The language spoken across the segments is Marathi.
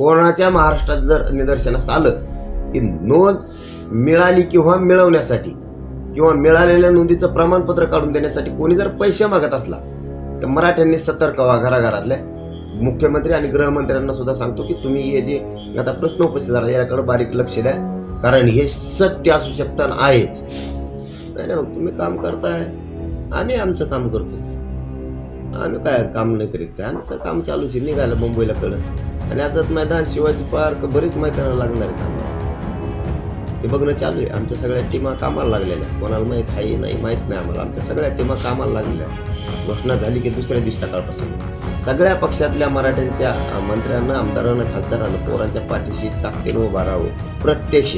कोणाच्या महाराष्ट्रात जर निदर्शनास आलं की नोंद मिळाली किंवा मिळवण्यासाठी किंवा मिळालेल्या नोंदीचं प्रमाणपत्र काढून देण्यासाठी कोणी जर पैसे मागत असला तर मराठ्यांनी सतर्क व्हा घराघरातल्या. मुख्यमंत्री आणि गृहमंत्र्यांना सुद्धा सांगतो की तुम्ही हे जे आता प्रश्न उपस्थित झाला याकडे बारीक लक्ष द्या कारण हे सत्य असू शकतं आहेच. नाही ना मग तुम्ही काम करताय आम्ही आमचं काम करतो. आम्ही काय काम नाही करीत काय? आमचं काम चालूच आहे निघालं मुंबईला कळत आणि आजच मैदान शिवाजी पार्क बरीच मैदानं लागणार आहेत आम्हाला. ते बघणं चालू आहे. आमच्या सगळ्या टीमा कामाला लागलेल्या कोणाला माहीत आहे नाही माहीत नाही आम्हाला. आमच्या सगळ्या टीमा कामाला लागलेल्या घोषणा झाली की दुसऱ्या दिवशी सकाळपासून. सगळ्या पक्षातल्या मराठ्यांच्या मंत्र्यांना आमदारांना खासदारांना पोरांच्या पाठीशी ताकदीनं उभा राहावं. प्रत्यक्ष.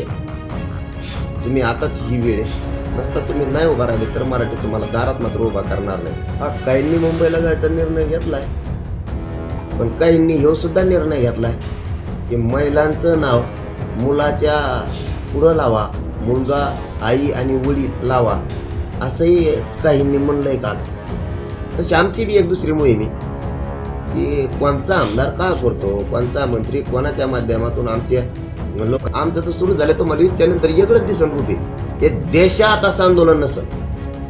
तुम्ही आताच ही वेळ आहे. नसता तुम्ही नाही उभा राहिले तर मराठी तुम्हाला दारात मात्र उभा करणार नाही. हा काहींनी मुंबईला जायचा निर्णय घेतलाय. पण काहींनी ह्यो सुद्धा निर्णय घेतलाय की महिलांचं नाव मुलाच्या पुढं लावा मुलगा आई आणि वडील लावा असंही काहींनी म्हणलंय काल. तशी आमची बी एक दुसरी मोहीम आहे. की कोणचा आमदार का करतो कोणचा मंत्री कोणाच्या माध्यमातून आमच्या लोक आमचं तर सुरू झालं तर मला विचारल्यानंतर वेगळंच दिसन रुपये. हे देशात असं आंदोलन नसल.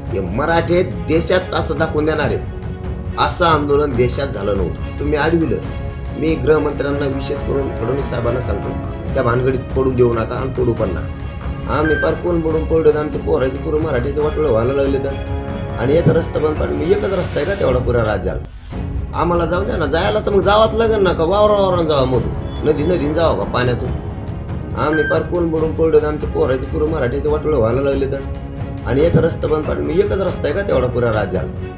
हे मराठे देशात असं दाखवून देणार आहेत. असं आंदोलन देशात झालं नव्हतं. तुम्ही आडविलं. मी गृहमंत्र्यांना विशेष करून फडणवीस साहेबांना सांगतो त्या भानगडीत पडू देऊ नका आणि तोडू पण नका. आम्ही पार कोण पडून पडलो आमचे पोराचे पुरं मराठीचं वाटोळं व्हायला लागले तर. आणि एक रस्ता बंद पाडून मी एकच रस्ता आहे का तेवढा पुऱ्या राज्याला? आम्हाला जाऊ द्या ना. जायला तर मग जावाच लागेल ना का? वावरा वावरान जावा मधून. नदी नदीन जावा का? पाण्यातून? आम्ही पार कोण बुडून पडलो आमचे पोराचे पुरं मराठीचे वाटोळं व्हायला लागले तर. आणि एक रस्ता बंद पाडून मी एकच रस्ता आहे का तेवढा पुऱ्या राज्याला?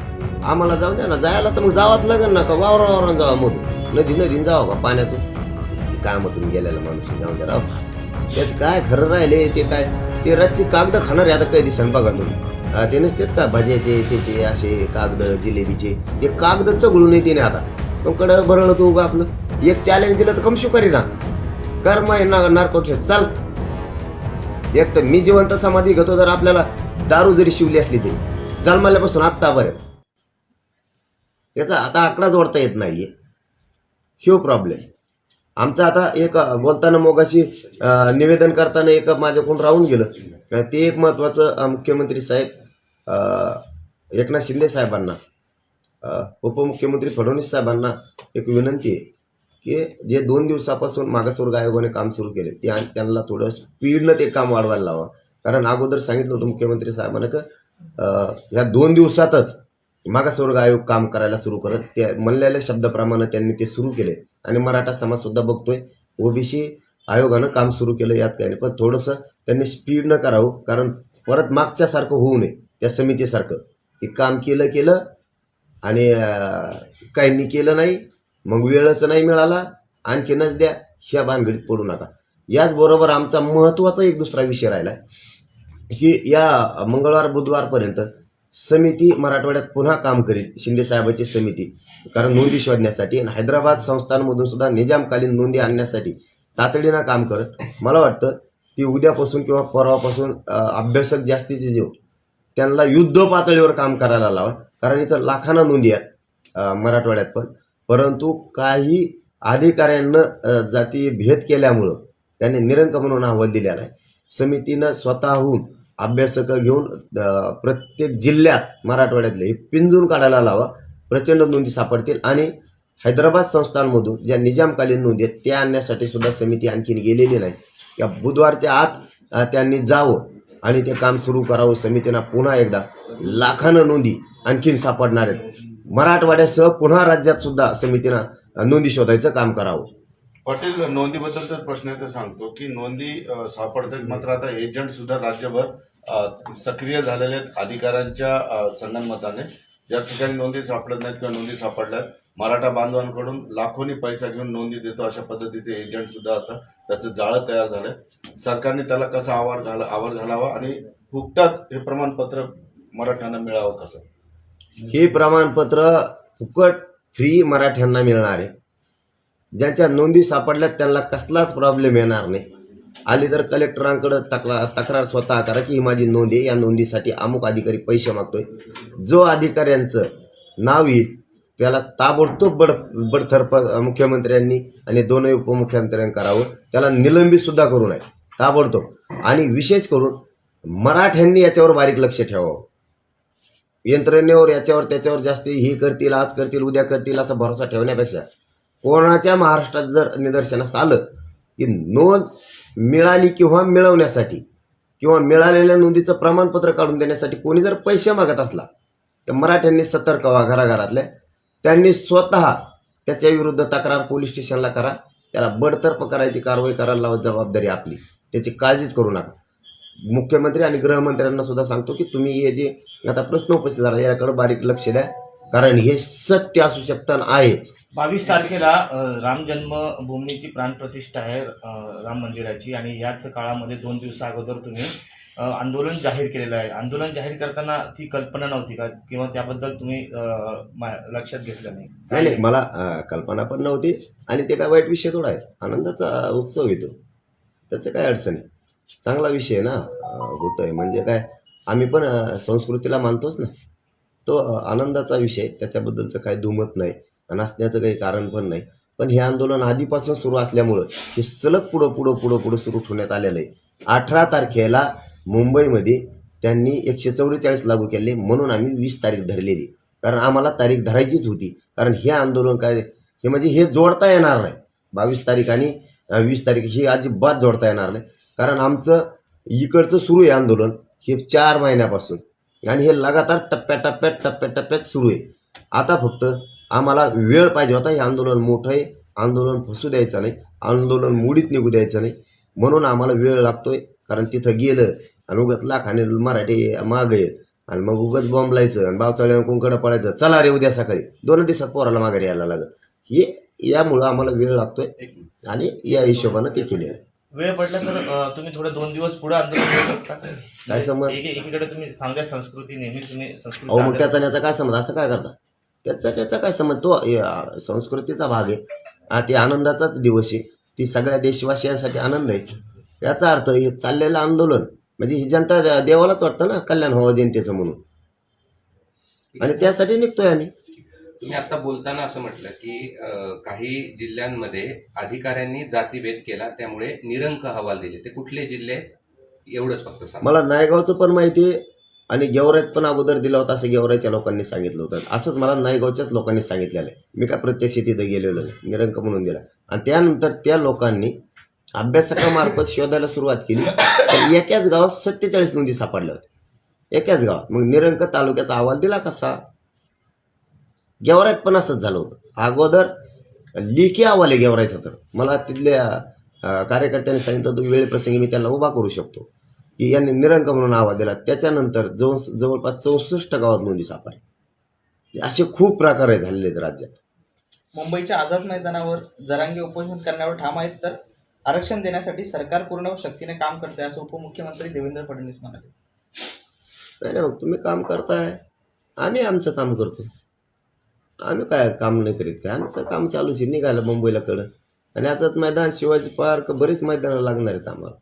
आम्हाला जाऊ द्या ना. जायला तर मग जावाच लागेल ना का? वावरा वावरान जावा मधून. नदी नदीन जावा का? पाण्यातून? कामातून गेलेला माणूस जाऊन जाऊ द्या. राव त्यात काय खरं राहिले ते काय? ते रातची कागद खाणार आहे आता काही दिसन बघा तुम्ही. ते नसतात का? भाज्याचे त्याचे असे कागद जिलेबीचे. ते कागद चगळून येते ना आता. पण कडं भरलं तू उगा आपलं. एक चॅलेंज दिलं तर कमशू करी ना कर्म हे ना नारकोट चाल. एक तर मी जिवंत समाधी घेतो तर आपल्याला दारू जरी शिवली असली तरी. जन्मल्यापासून आत्तापर्यंत याचा आता आकडा जोडता येत नाहीये. ह्यो प्रॉब्लेम आमचा आता एक बोलताना मोगाशी निवेदन करताना एक माझ्याकडून राहून गेलं. ते एक महत्त्वाचं मुख्यमंत्री साहेब एकनाथ शिंदे साहेबांना उपमुख्यमंत्री फडणवीस साहेबांना एक विनंती आहे. की जे दोन दिवसापासून मागासवर्ग आयोगाने काम सुरू केले ते त्यांना थोडं स्पीडनं ते काम वाढवायला लावा. कारण अगोदर सांगितलं होतं मुख्यमंत्री साहेबांना का ह्या दोन दिवसातच मागासवर्ग आयोग काम करायला सुरू करत त्या म्हणलेल्या शब्दाप्रमाणे त्यांनी ते सुरू केले. आणि मराठा समाज सुद्धा बघतोय ओबीसी आयोगानं काम सुरू केलं यात काही नाही. पण थोडंसं त्यांनी स्पीडनं करावं कारण परत मागच्यासारखं होऊ नये त्या समितीसारखं. की काम केलं केलं आणि काहींनी केलं नाही मग वेळच नाही मिळाला आणखीनच द्या ह्या भानगडीत पडू नका. याचबरोबर आमचा महत्त्वाचा एक दुसरा विषय राहिला की या मंगळवार बुधवारपर्यंत समिती मराठवाड्यात पुन्हा काम करील शिंदेसाहेबाची समिती. कारण नोंदी शोधण्यासाठी आणि हैदराबाद संस्थांमधून सुद्धा निजामकालीन नोंदी आणण्यासाठी तातडीनं काम करत मला वाटतं ती उद्यापासून किंवा परवापासून अभ्यासक जास्तीचे जे त्यांना युद्ध पातळीवर काम करायला लावा. कारण इथं लाखांना नोंदी आहेत मराठवाड्यात पण. परंतु काही अधिकाऱ्यांना जाती भेद केल्यामुळं त्यांनी निरंक म्हणून अहवाल दिलेला आहे. समितीनं स्वतःहून अभ्यासकं घेऊन प्रत्येक जिल्ह्यात मराठवाड्यातले हे पिंजून काढायला लावा प्रचंड नोंदी सापडतील आणि हैदराबाद संस्थांमधून ज्या निजामकालीन नोंदी आहेत त्या आणण्यासाठी सुद्धा समिती आणखीन गेलेली नाही. या बुधवारच्या आत त्यांनी जावं आणि ते काम सुरू करावं. समितीनं पुन्हा एकदा लाखानं नोंदी आणखीन सापडणार आहेत. मराठवाड्यासह पुन्हा राज्यात सुद्धा समितीनं नोंदी शोधायचं काम करावं. पाटील नोंदीबद्दल तर प्रश्न आहे तर सांगतो की नोंदी सापडतात. मात्र आता एजंट सुद्धा राज्यभर सक्रिय झालेले आहेत अधिकाऱ्यांच्या संगणमताने ज्या ठिकाणी नोंदी सापडत नाहीत किंवा नोंदी सापडल्यात मराठा बांधवांकडून लाखोनी पैसा घेऊन नोंदी देतो अशा पद्धतीचे एजंट सुद्धा आता त्याचं जाळं तयार झालंय. सरकारने त्याला कसा आवार घाला आवर घालावा आणि फुकटात हे प्रमाणपत्र मराठ्यांना मिळावं कसं? हे प्रमाणपत्र फुकट फ्री मराठ्यांना मिळणार आहे. ज्यांच्या नोंदी सापडल्यात त्यांना कसलाच प्रॉब्लेम येणार नाही. आली तर कलेक्टरांकडे तक्रार तक्रार स्वतः करा की ही माझी नोंद आहे. या नोंदीसाठी अमुक अधिकारी पैसे मागतोय. जो अधिकाऱ्यांचं नाव येईल त्याला ताबडतोब बड बडथर्फ मुख्यमंत्र्यांनी आणि दोनही उपमुख्यमंत्र्यांनी करावं. त्याला निलंबित सुद्धा करू नये. ताबडतोब. आणि विशेष करून मराठ्यांनी याच्यावर बारीक लक्ष ठेवावं. यंत्रणेवर याच्यावर त्याच्यावर जास्त ही करतील आज करतील उद्या करतील असा भरोसा ठेवण्यापेक्षा कोणाच्या महाराष्ट्रात जर निदर्शनास आलं की नोंद मिळाली किंवा मिळवण्यासाठी किंवा मिळालेल्या नोंदीचं प्रमाणपत्र काढून देण्यासाठी कोणी जर पैसे मागत असला तर मराठ्यांनी सतर्क व्हा घराघरातल्या. त्यांनी स्वतः त्याच्या विरुद्ध तक्रार पोलीस स्टेशनला करा. त्याला बडतर्फ करायची कारवाई करायला लावा जबाबदारी आपली. त्याची काळजीच करू नका. मुख्यमंत्री आणि गृहमंत्र्यांना सुद्धा सांगतो की तुम्ही हे जे आता प्रश्न उपस्थित झाला याकडे बारीक लक्ष द्या. कारण हे सत्य असू शकतं आहेच. बावीस तारखेला राम जन्मभूमीची प्राणप्रतिष्ठा आहे राम मंदिराची. आणि याच काळामध्ये दोन दिवसा अगोदर तुम्ही आंदोलन जाहीर केलेलं आहे. आंदोलन जाहीर करताना ती कल्पना नव्हती का? किंवा त्याबद्दल तुम्ही लक्षात घेतलं नाही? नाही नाही मला कल्पना पण नव्हती. आणि ते काय वाईट विषय थोडा आहे. आनंदाचा उत्सव येतो. त्याचं काय अडचण आहे चांगला विषय आहे ना. होतो आहे म्हणजे काय आम्ही पण संस्कृतीला मानतोच ना. तो आनंदाचा विषय. त्याच्याबद्दलचं काही दुमत नाही. आणि असण्याचं काही कारण पण नाही. पण हे आंदोलन आधीपासून सुरू असल्यामुळं हे सलग पुढं पुढं पुढं पुढं सुरू ठेवण्यात आलेलं आहे. अठरा तारखेला मुंबईमध्ये त्यांनी एकशे चौवेचाळीस लागू केले म्हणून आम्ही वीस तारीख धरलेली. कारण आम्हाला तारीख धरायचीच होती. कारण हे आंदोलन काय हे म्हणजे हे जोडता येणार नाही. बावीस तारीख आणि वीस तारीख ही अजिबात जोडता येणार नाही. कारण आमचं इकडचं सुरू आहे आंदोलन हे चार महिन्यापासून. आणि हे लगातार टप्प्याटप्प्यात टप्प्याटप्प्यात सुरू आहे. आता फक्त आम्हाला वेळ पाहिजे होता हे आंदोलन मोठं आहे. आंदोलन फसू द्यायचं नाही. आंदोलन मुडीत निघू द्यायचं नाही. म्हणून आम्हाला वेळ लागतोय कारण तिथं गेलं आणि उगत लाखाने मराठी माग आणि मग उगत बॉम्बलायचं आणि बावचाळ्यानं कुंकडं पडायचं चला रे उद्या सकाळी. दोन दिवसात पोराला माघारी यायला लागत हे यामुळं आम्हाला वेळ लागतोय. आणि या हिशोबानं ते केलेलं आहे. वेळ पडला तर तुम्ही थोडे दोन दिवस पुढे आंदोलन करू शकता. काय संबंध? एक- एकीकडे तुम्ही चांगल्या संस्कृती नेहमी तुम्ही अहो मग संस्कृती त्याचा आणि याचा काय संबंध असं काय करता? त्याचा त्याचा काय संबंध तो संस्कृतीचा भाग आहे. हा ते आनंदाचाच दिवस आहे. ती सगळ्या देशवासियांसाठी आनंद आहे. याचा अर्थ हे चाललेलं आंदोलन म्हणजे ही जनता देवालाच वाटतं ना कल्याण व्हावं जनतेचं म्हणून. आणि त्यासाठी निघतोय आम्ही. तुम्ही आता बोलताना असं म्हटलं की अं, काही जिल्ह्यांमध्ये अधिकाऱ्यांनी जातीभेद केला त्यामुळे निरंक अहवाल दिले. ते कुठले जिल्हे? एवढंच फक्त सांगा. मला नायगावचं पण माहिती आहे आणि गेवराईत पण अगोदर दिला होता असं गेवराईच्या लोकांनी सांगितलं होतं. असंच मला नायगावच्याच लोकांनी सांगितलेलं आहे. मी काय प्रत्यक्ष तिथे गेलेलो नाही. निरंक म्हणून दिला. आणि त्यानंतर त्या लोकांनी अभ्यासकामार्फत शोधायला सुरुवात केली. तर एकाच गावात सत्तेचाळीस नोंदी सापडल्या होत्या. एकाच गावात. मग निरंक तालुक्याचा अहवाल दिला कसा? गेवराईत पण असंच झालं होतं. अगोदर लेखी अहवाल आहे गेवरायचा तर मला तिथल्या कार्यकर्त्यांनी सांगितलं तो वेळप्रसंगी मी त्यांना उभा करू शकतो. की यांनी निरंक म्हणून आवाज दिला. त्याच्यानंतर जवळ जवळपास चौसष्ट गावात नोंदी सापडल्या असे खूप प्रकार आहे झालेले आहेत राज्यात. मुंबईच्या आझाद मैदानावर जरांगे उपोषण करण्यावर ठाम आहेत तर आरक्षण देण्यासाठी सरकार पूर्ण शक्तीने काम करते असं उपमुख्यमंत्री देवेंद्र फडणवीस म्हणाले. नाही नाही मग तुम्ही काम करताय. आम्ही आमचं काम करतो आम्ही काय काम नाही करीत काय? आमचं काम चालूच आहे निघालं मुंबईला कडं आणि आझाद मैदान शिवाजी पार्क बरीच मैदानं लागणार आहेत आम्हाला.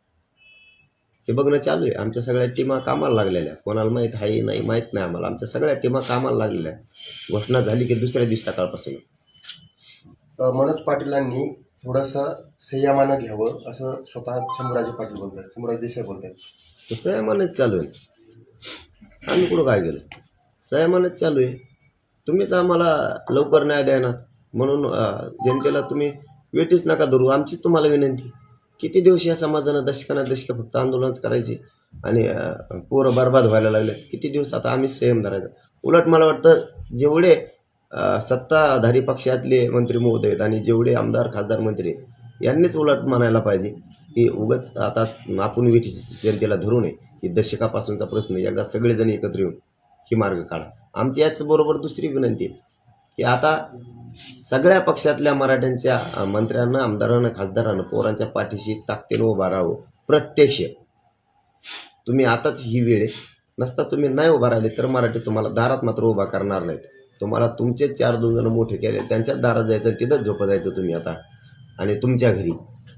हे बघणं चालू आहे. आमच्या सगळ्या टीमा कामाला लागलेल्या कोणाला माहीत आहे नाही माहीत नाही आम्हाला. आमच्या सगळ्या टीमा कामाला लागलेल्या घोषणा झाली की दुसऱ्या दिवशी सकाळपासून. मनोज पाटीलांनी थोडंसं संयमानं घ्यावं असं स्वतः शंभूराजे पाटील बोलत आहेत शंभूराजे देसाई बोलत आहेत संयमानच चालू आहे. आम्ही कुठं काय केलं? संयमानच चालू आहे. तुम्हीच आम्हाला लवकर न्याय द्यायनात म्हणून जनतेला तुम्ही वेटीच नका धरू. आमचीच तुम्हाला विनंती किती दिवस या समाजानं दशकाना दशक फक्त आंदोलनच करायचे आणि पोरं बरबाद व्हायला लागलेत? किती दिवस आता आम्हीच संयम धरायचा? उलट मला वाटतं जेवढे सत्ताधारी पक्षातले मंत्री महोदय आहेत आणि जेवढे आमदार खासदार मंत्री यांनीच उलट म्हणायला पाहिजे की उगाच आता आपण वेठी जनतेला धरू नये. ही दशकापासूनचा प्रश्न आहे. एकदा सगळेजण एकत्र येऊन ही मार्ग काढा. आमची याचबरोबर दुसरी विनंती आहे की आता सगळ्या पक्षातल्या मराठ्यांच्या मंत्र्यांना आमदारांना खासदारांना पोरांच्या पाठीशी ताकदीनं उभा राहावं प्रत्यक्ष. तुम्ही आताच ही वेळ नसता तुम्ही नाही उभा राहिले तर मराठी तुम्हाला दारात मात्र उभा करणार नाहीत. तुम्हाला तुमचे चार दोन जण मोठे केले त्यांच्याच दारात जायचं तिथंच झोपं जायचं तुम्ही आता. आणि तुमच्या घरी.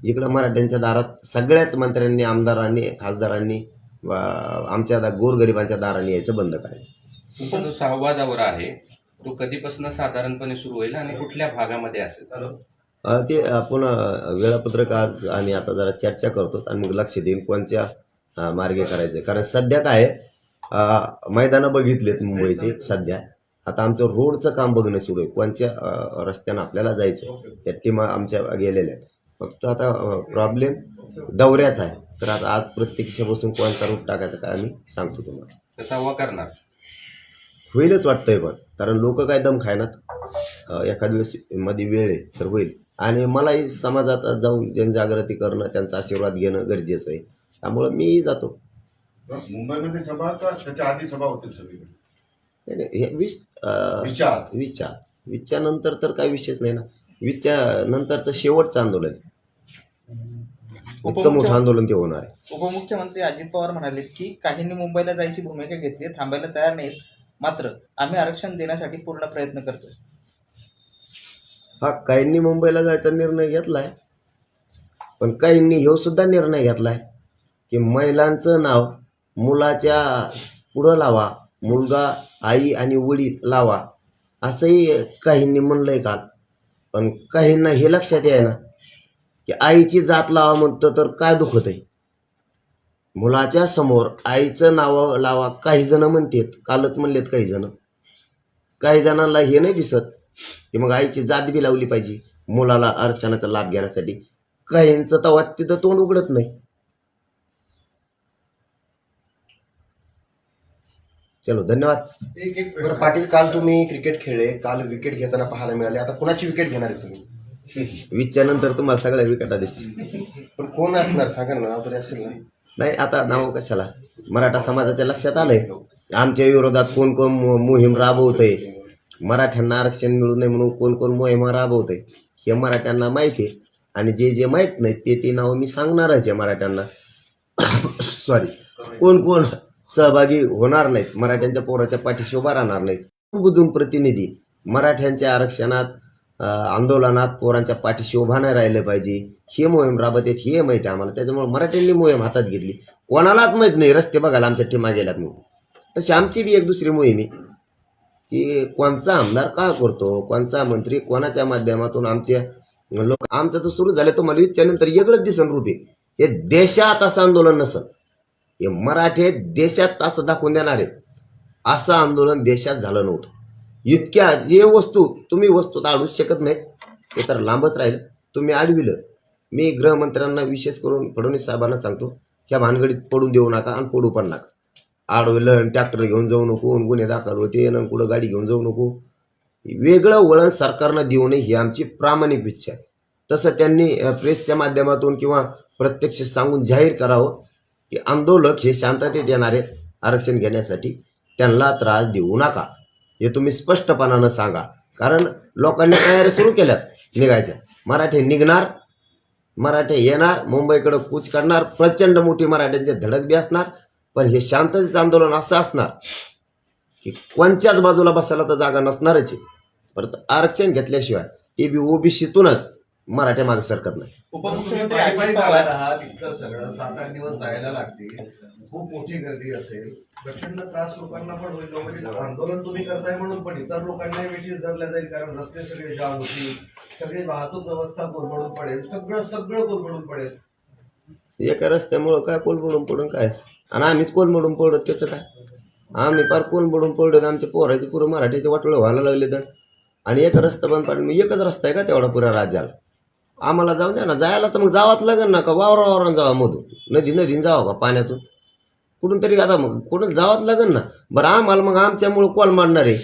इकडं मराठ्यांच्या दारात सगळ्याच मंत्र्यांनी आमदारांनी खासदारांनी आमच्या दा- गोरगरिबांच्या दाराने यायचं बंद करायचं. तुमचा जो सहावा दौरा आहे तो कधीपासून साधारणपणे सुरू होईल आणि कुठल्या भागामध्ये असेल? ते आपण वेळापत्रक आज आम्ही आता जरा चर्चा करतो आणि मग लक्ष देईन कोणत्या मार्गे करायचं. कारण सध्या काय मैदानं बघितलेत मुंबईचे सध्या. आता आमचं रोडचं काम बघणं सुरू आहे. कोणत्या रस्त्यानं आपल्याला जायचं त्या टीमा आमच्या गेलेल्या फक्त आता प्रॉब्लेम दौऱ्याचा आहे. तर आता आज प्रत्यक्ष बसून कोणता रूट टाकायचा काय आम्ही सांगतो तुम्हाला. तर संवा करणार. होईलच वाटतंय पण. कारण लोक काय दम खायनात. एखाद्या वेळेस मध्ये वेळ आहे तर होईल. आणि मलाही समाजात जाऊन जनजागृती करणं त्यांचा आशीर्वाद घेणं गरजेचं आहे. त्यामुळं मीही जातो. मुंबईमध्ये सभा का त्याच्या आधी सभा होतील सगळीकडे? नाही, नाही, हे वीस अं, विचार. वीसच्या नंतर तर काही विषयच नाही ना. वीसच्या नंतरचं शेवटचं आंदोलन. आहे. इतकं मोठं आंदोलन ते होणार आहे. उपमुख्यमंत्री अजित पवार म्हणाले की काहींनी मुंबईला जायची भूमिका घेतली थांबायला तयार नाहीत. मात्र आम्ही आरक्षण देण्यासाठी पूर्ण प्रयत्न करतोय. हा काहींनी मुंबईला जायचा निर्णय घेतलाय पण काहींनी ह्यो सुद्धा निर्णय घेतलाय की महिलांचं नाव मुलाच्या पुढं लावा मुलगा आई आणि वडील लावा असंही काहींनी म्हणलंय काल. पण काहींना हे लक्षात आहे ना की आईची जात लावा म्हणतं तर काय दुखत आहे मुलाच्या समोर आईचं नाव लावा. काही जण म्हणतात कालच म्हणलेत काही जण. काही जणांना हे नाही दिसत की मग आईची जात बी लावली पाहिजे मुलाला आरक्षणाचा लाभ घेण्यासाठी. काहींचं तवा तिथं तोंड उघडत नाही. चलो धन्यवाद. बरं पाटील काल तुम्ही क्रिकेट खेळले. काल विकेट घेताना पाहायला मिळाले. आता कुणाची विकेट घेणार आहे तुम्ही? वीसच्या नंतर तुम्हाला सगळ्या विकेटा दिसतील. पण कोण असणार? सांगा ना असेल ना. नाही आता नाव कशाला? मराठा समाजाच्या लक्षात आलंय. आमच्या विरोधात कोण कोण मोहीम राबवतंय? मराठ्यांना आरक्षण मिळू नये म्हणून कोण कोण मोहिमा राबवतंय? हे मराठ्यांना माहिती आहे. आणि जे जे माहीत नाही ते ते नाव मी सांगणारच आहे मराठ्यांना. सॉरी कोण कोण सहभागी होणार नाहीत? मराठ्यांच्या पोराच्या पाठीशी उभा राहणार नाहीत. बुजून प्रतिनिधी मराठ्यांच्या आरक्षणात आंदोलनात पोरांच्या पाठीशी उभा नाही राहिलं पाहिजे. हे मोहीम राबत आहेत हे माहिती आहे आम्हाला. त्याच्यामुळे मराठ्यांनी मोहीम हातात घेतली. कोणालाच माहीत नाही रस्ते बघायला आमच्या टीमा गेल्यात म्हणून. तशी आमची बी एक दुसरी मोहीम आहे की कोणचा आमदार का करतो कोणचा मंत्री कोणाच्या माध्यमातून आमचे लोक आमचं तर सुरू झालं तुम्हाला विचारल्यानंतर वेगळंच दिसन रूप हे देशात असं आंदोलन नसल. हे मराठे देशात असं दाखवून देणार आहेत. असं आंदोलन देशात झालं नव्हतं. इतक्या जे वस्तू तुम्ही वस्तू तर अडूच शकत नाही ते तर लांबच राहील. तुम्ही अडविलं मी गृहमंत्र्यांना विशेष करून फडणवीस साहेबांना सांगतो ह्या भानगडीत पडून देऊ नका आणि पडू पण नका. आडवलं ट्रॅक्टर घेऊन जाऊ नको आणि गुन्हे दाखल होते आणि कुठं गाडी घेऊन जाऊ नको. वेगळं वळण सरकारनं देऊ नये ही आमची प्रामाणिक इच्छा आहे. तसं त्यांनी प्रेसच्या माध्यमातून किंवा प्रत्यक्ष सांगून जाहीर करावं की आंदोलक हे शांततेत येणार आहेत आरक्षण घेण्यासाठी त्यांना त्रास देऊ नका. हे तुम्ही स्पष्टपणानं सांगा. कारण लोकांनी तयारी सुरू केल्या निघायच्या. मराठी निघणार मराठे येणार मुंबईकडं कूच करणार प्रचंड मोठी मराठ्यांचे धडक बी असणार पण हे शांततेचं आंदोलन असं असणार की कोणत्याच बाजूला बसायला तर जागा नसणारच आहे. परत आरक्षण घेतल्याशिवाय ते बी ओबीसीतूनच मराठ्या मागे सरकत नाही. उपमुख्यमंत्री पायी अजित पायी पवार गावात आहात इतकं सगळं सात आठ दिवस जायला लागतील. खूप मोठी गर्दी असेल. प्रचंड त्रास लोकांना पण होईल. म्हणजे आंदोलन तुम्ही करताय म्हणून पण इतर लोकांनाही वेठी धरल्या जाईल कारण रस्ते सगळे जाम होतील. सगळी वाहतूक व्यवस्था कोलमडून पडेल. सगळं सगळं कोलमडून पडेल. एका रस्त्यामुळं काय कोलमडून पडून काय? आणि आम्हीच कोलमडून पडत त्याचं काय? आम्ही फार कोलमडून पडलो तर आमच्या पोराचे पुरं मराठीचे वाटोळं व्हायला लागले तर. आणि एक रस्ता बंद पाडून एकच रस्ता आहे का तेवढा पुऱ्या राज्याला? आम्हाला जाऊ द्या ना जायला तर मग जावाच लागेल ना का? वावरा वावरान जावा मधून. नदी नदीन जावा का पाण्यातून? कुठून तरी आता मग कुठून जावाच लागेल ना? बरं आम्हाला मग आमच्यामुळं कॉल मारणार आहे.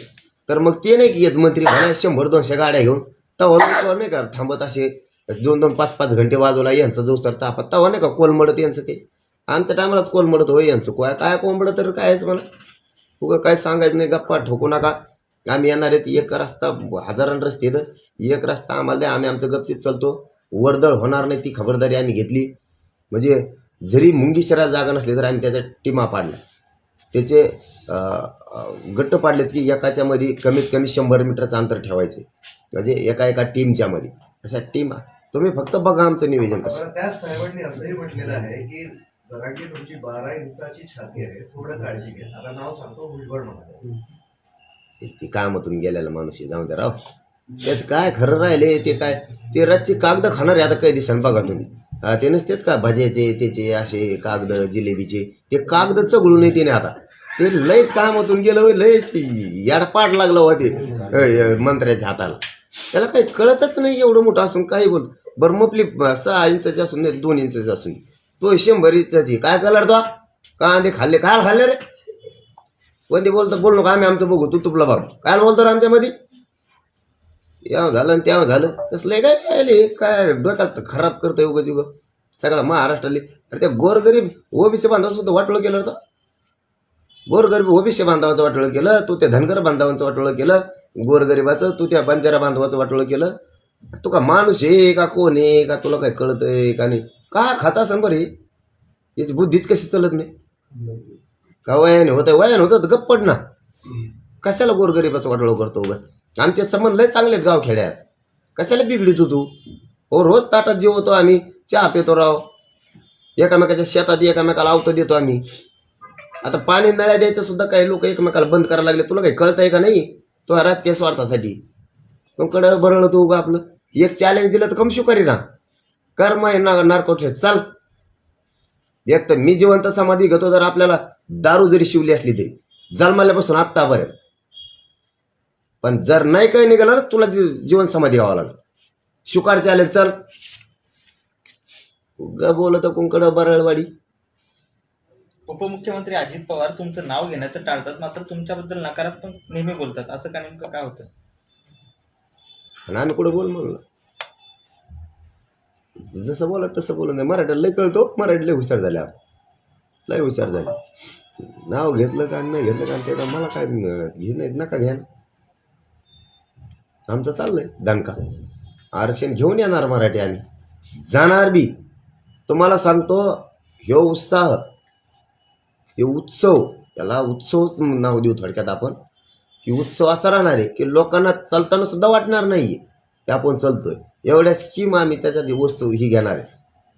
तर मग ते नाही की येत मंत्री म्हणा शंभर दोनशे गाड्या घेऊन तवा लोकं नाही का थांबत असे दोन दोन पाच पाच घंटे वाजवला यांचं जो तर तापत तवा नाही का कोल मडत यांचं ते? आमच्या टायमालाच कोल मडत होय यांचं. काय काय कोंबडं तर कायच म्हणा. उगं काय सांगायचं नाही गप्पा ठोकू नका. आम्ही येणार आहेत एक रस्ता हजारान रस्ते आहेत. एक रस्ता आम्हाला द्या आम्ही आमचं गपचिप चालतो. वर्दळ होणार नाही ती खबरदारी आम्ही घेतली. म्हणजे जरी मुंगी शहरात जागा नसली तर आम्ही त्याच्या टीमा पाडल्या त्याचे गट्ट पाडलेत की एकाच्या मध्ये कमीत कमी शंभर मीटरचं अंतर ठेवायचे. म्हणजे एका एका टीमच्या मध्ये. अशा टीम. तुम्ही फक्त बघा आमचं नियोजन कसं. त्याच साहेबांनी असंही म्हटलेलं आहे की जरा की तुमची बारा इंचाची छाती आहे थोडं काळजी घ्या. आता नाव सांगतो भुजबळ म्हणाले ते कामातून गेलेला माणूस आहे, जाऊ द्या राव त्यात काय खरं राहिले ते काय ते रातची कागद खाणार आहे आता काही दिसन बघा तुम्ही ते नसतेत का भज्याचे त्याचे असे कागद जिलेबीचे? ते कागद चगळू नाही त्याने आता. ते लयच कामातून गेलं लयच याडपाट लागलं वाटे ते मंत्र्याच्या हाताला. त्याला काही कळतच नाही एवढं मोठं असून काही बोल बरं मपली सहा इंचाची असून दोन इंचाची असून तो शंभर इंचाची. काय कलर तो? कांदे खाल्ले काय खाल्ले रे. कोणते बोलतो? बोल नका आम्ही आमचं बघू. तू तुपला बघ काय बोलतो आमच्यामध्ये याव झालं आणि त्याव झालं. तसलं काय काय काय डोक्यात खराब करतोय उगं उगं सगळा महाराष्ट्राले अरे त्या गोरगरीब ओबीसी बांधवाचं सुद्धा वाटोळं केलं होतं. गोरगरीब ओबीसी बांधवाचं वाटोळं केलं तू त्या धनगर बांधवांचं वाटोळं केलं गोरगरिबाचं तू त्या बंजारा बांधवाचं वाटोळं केलं. तू का माणूस आहे का कोण आहे? का तुला काय कळतंय का नाही? का खाता असं बरं हे? याची बुद्धीच कशी चालत नाही? का वयाने होतं वयाने होतं तर गप्प पड ना. कशाला गोरगरिबाचं वाटोळं करतो उगाच आमचे संबंध लय चांगले आहेत गावखेड्यात. कशाला बिघडितो तू? हो रोज ताटात जेवतो आम्ही. चहा पितो राव. एकामेकाच्या शेतात एकामेकाला आवतं देतो आम्ही. आता पाणी नळ्या द्यायचं सुद्धा काही लोक एकमेकाला बंद करायला लागले. तुला काही कळतंय का नाही? तो हा राजकीय स्वार्थासाठी. मग कडं बरळलं तू उगा आपलं. एक चॅलेंज दिलं तर कमशू करी ना. कर्म आहे ना नारकोठे चाल. एक तर मी जिवंत समाधी घेतो जर आपल्याला दारू जरी शिवली असली तरी. जन्माल्यापासून आत्तापर्यंत पण जर नाही काही निघालं ना तुला जी- जीवन समाधी घ्यावं लागलं. शुकार चालेल चल. ग बोलत कुंकड बरळवाडी. उपमुख्यमंत्री अजित पवार तुमचं नाव घेण्याचं टाळतात मात्र तुमच्याबद्दल नकारात्मक नेहमी बोलतात. असं का नेमकं काय होतं? आणि आम्ही कुठं बोल म्हणलं? जसं बोलत तसं बोलत नाही. मराठीला लय कळतो मराठी लय हुशार झाल्या. लय हुशार झाले नाव घेतलं का नाही घेतलं का ते मला काय अं, घे नाही नका घ्या. आमचं चाललंय दणका. आरक्षण घेऊन येणार मराठी आम्ही. जाणार बी. तुम्हाला सांगतो ह्यो उत्साह हे उत्सव त्याला उत्सवच नाव देऊ थोडक्यात आपण. की उत्सव असा राहणार आहे की लोकांना चालताना सुद्धा वाटणार नाही की आपण चालतोय. एवढ्या स्कीम आम्ही त्याच्यात ही वस्तू ही घेणार आहे.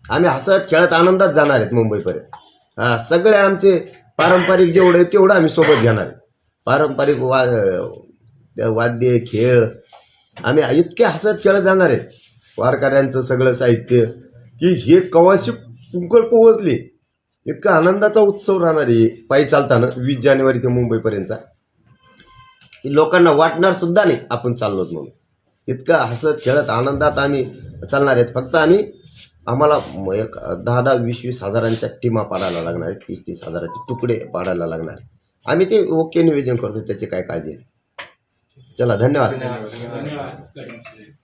आम्ही हसत खेळत आनंदात जाणार आहेत मुंबईपर्यंत. हा सगळे आमचे पारंपरिक जेवढे आहे तेवढं आम्ही सोबत घेणार आहे पारंपरिक वा त्या वाद्य खेळ आम्ही इतके हसत खेळत जाणार आहेत. वारकऱ्यांचं सगळं साहित्य की हे कवाशी कुंकळ पोहोचले. इतका आनंदाचा उत्सव राहणार आहे. पायी चालताना वीस जानेवारी ते मुंबईपर्यंतचा. लोकांना वाटणार सुद्धा नाही आपण चाललोत म्हणून. इतकं हसत खेळत आनंदात आम्ही चालणार आहेत. फक्त आम्ही आम्हाला एक दहा दहा वीस वीस हजारांच्या टीमा पाडायला लागणार आहेत. तीस तीस हजाराचे तुकडे पाडायला लागणार आम्ही ते ओके नियोजन करतो त्याची काय काळजी चला धन्यवाद. धन्यवाद.